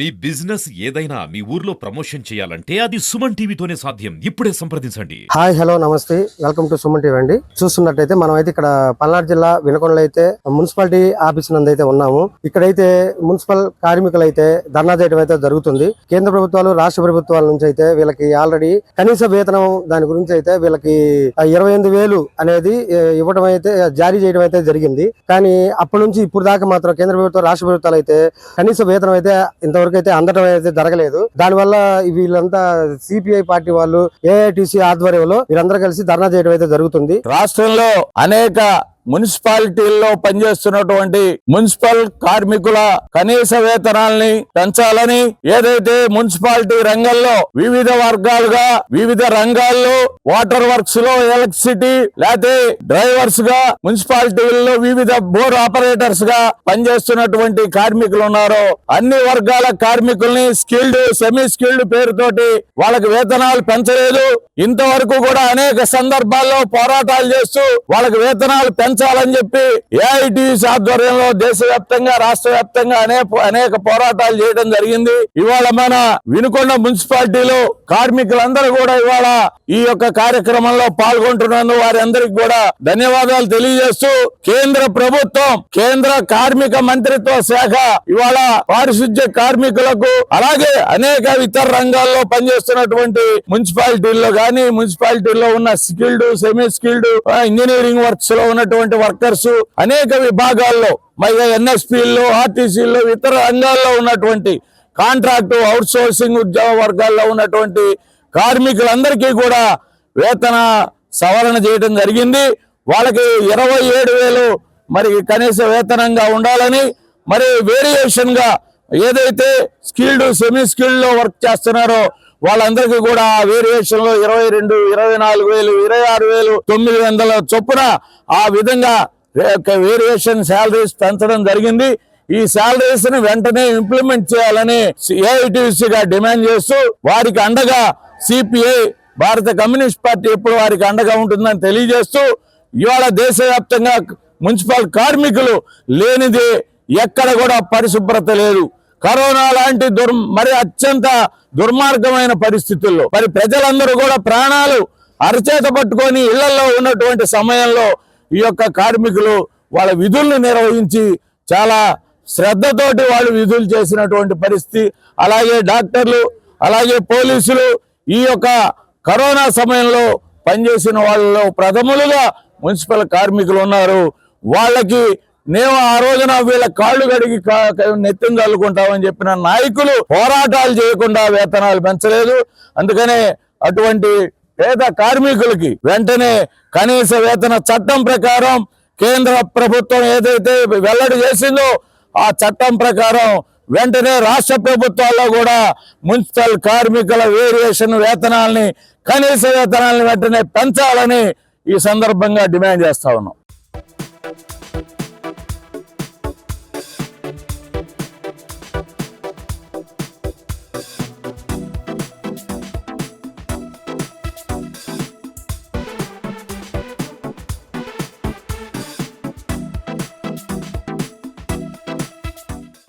మీ business ఏదైనా మీ ఊర్లో promotion చేయాలంటే అది సుమన్ టీవీతోనే సాధ్యం. ఇప్పుడే సంప్రదించండి. Hi hello namaste. Welcome to Suman TV అండి. చూస్తున్నట్టయితే మనం అయితే ఇక్కడ పల్నాడు జిల్లా వినకొండలో అయితే మున్సిపాలిటీ ఆఫీస్ నందు అయితే ఉన్నాము. ఇక్కడైతే మున్సిపల్ కార్మికులు అయితే ధర్నా చేయడం అయితే జరుగుతుంది. కేంద్ర ప్రభుత్వాలు రాష్ట్ర ప్రభుత్వాల నుంచి అయితే వీళ్ళకి ఆల్రెడీ కనీస వేతనం దాని గురించి అయితే వీళ్ళకి ఇరవై ఎనిమిది వేలు అనేది ఇవ్వడం అయితే జారీ చేయడం అయితే జరిగింది. కానీ అప్పటి నుంచి ఇప్పుడు దాకా మాత్రం కేంద్ర ప్రభుత్వం రాష్ట్ర ప్రభుత్వాలు అయితే కనీస వేతనం అయితే ఇంతవరకు అయితే అందడం అయితే జరగలేదు. దానివల్ల వీళ్ళంతా సిపిఐ పార్టీ వాళ్ళు ఏఐటిసి ఆధ్వర్యంలో వీళ్ళందరూ కలిసి ధర్నా చేయడం అయితే జరుగుతుంది. రాష్ట్రంలో అనేక మున్సిపాలిటీల్లో పనిచేస్తున్నటువంటి మున్సిపల్ కార్మికుల కనీస వేతనాల్ని పెంచాలని ఏదైతే మున్సిపాలిటీ రంగంలో వివిధ వర్గాలుగా వివిధ రంగాల్లో వాటర్ వర్క్స్లో ఎలక్ట్రిసిటీ లేకపోతే డ్రైవర్స్గా మున్సిపాలిటీల్లో వివిధ బోర్ ఆపరేటర్స్గా పనిచేస్తున్నటువంటి కార్మికులు ఉన్నారో అన్ని వర్గాల కార్మికుల్ని స్కిల్డ్ సెమీ స్కిల్డ్ పేరుతోటి వాళ్ళకి వేతనాలు పెంచలేదు. ఇంతవరకు కూడా అనేక సందర్భాల్లో పోరాటాలు చేస్తూ వాళ్ళకి వేతనాలు పెంచ పెంచాలని చెప్పి ఏఐటీసీ ఆధ్వర్యంలో దేశవ్యాప్తంగా రాష్ట్ర వ్యాప్తంగా అనేక అనేక పోరాటాలు చేయడం జరిగింది. ఇవాళ మన వినుకొండ మున్సిపాలిటీలో కార్మికులందరూ కూడా ఇవాళ ఈ యొక్క కార్యక్రమంలో పాల్గొంటున్నందుకు వారి అందరికి కూడా ధన్యవాదాలు తెలియజేస్తూ కేంద్ర ప్రభుత్వం కేంద్ర కార్మిక మంత్రిత్వ శాఖ ఇవాళ పారిశుద్ధ్య కార్మికులకు అలాగే అనేక ఇతర రంగాల్లో పనిచేస్తున్నటువంటి మున్సిపాలిటీల్లో గాని మున్సిపాలిటీల్లో ఉన్న స్కిల్డ్ సెమీ స్కిల్డ్ ఇంజనీరింగ్ వర్క్స్లో ఉన్నటువంటి వర్కర్స్ అనేక విభాగాల్లో మైగా ఎన్ఎస్పీల్లో ఆర్టీసీల్లో ఇతర రంగాల్లో ఉన్నటువంటి కాంట్రాక్టు అవుట్ సోర్సింగ్ ఉద్యోగ వర్గాల్లో ఉన్నటువంటి కార్మికులందరికీ కూడా వేతన సవరణ చేయడం జరిగింది. వాళ్ళకి ఇరవై ఏడు వేలు మరి కనీస వేతనంగా ఉండాలని మరి వేరియేషన్గా ఏదైతే స్కిల్డ్ సెమీ స్కిల్డ్లో వర్క్ చేస్తున్నారో వాళ్ళందరికీ కూడా వేరియేషన్లో ఇరవై రెండు ఇరవై నాలుగు వేలు ఇరవై ఆరు వేలు తొమ్మిది వందల చొప్పున ఆ విధంగా వేరియేషన్ శాలరీస్ పెంచడం జరిగింది. ఈ శాలరీస్ని వెంటనే ఇంప్లిమెంట్ చేయాలని AITC గా డిమాండ్ చేస్తూ వారికి అండగా సిపిఐ భారత కమ్యూనిస్ట్ పార్టీ ఎప్పుడు వారికి అండగా ఉంటుందని తెలియజేస్తూ ఇవాళ దేశవ్యాప్తంగా మున్సిపల్ కార్మికులు లేనిది ఎక్కడ కూడా పరిశుభ్రత లేదు. కరోనా లాంటి దుర్ మరి అత్యంత దుర్మార్గమైన పరిస్థితుల్లో మరి ప్రజలందరూ కూడా ప్రాణాలు అరచేత పట్టుకొని ఇళ్ళలో ఉన్నటువంటి సమయంలో ఈ యొక్క కార్మికులు వాళ్ళ విధులను నిర్వహించి చాలా శ్రద్ధతోటి వాళ్ళు విధులు చేసినటువంటి పరిస్థితి. అలాగే డాక్టర్లు అలాగే పోలీసులు ఈ యొక్క కరోనా సమయంలో పనిచేసిన వాళ్ళలో ప్రథములుగా మున్సిపల్ కార్మికులు ఉన్నారు. వాళ్ళకి మేము ఆ రోజున వీళ్ళ కాళ్ళు కడిగి కా- నెత్తిన చల్లుకుంటామని చెప్పిన నాయకులు పోరాటాలు చేయకుండా వేతనాలు పెంచలేదు. అందుకనే అటువంటి పేద కార్మికులకి వెంటనే కనీస వేతన చట్టం ప్రకారం కేంద్ర ప్రభుత్వం ఏదైతే వెల్లడి చేసిందో ఆ చట్టం ప్రకారం వెంటనే రాష్ట్ర ప్రభుత్వాల్లో కూడా మున్సిపల్ కార్మికుల వేరియేషన్ వేతనాల్ని కనీస వేతనాల్ని వెంటనే పెంచాలని ఈ సందర్భంగా డిమాండ్ చేస్తా ఉన్నాం.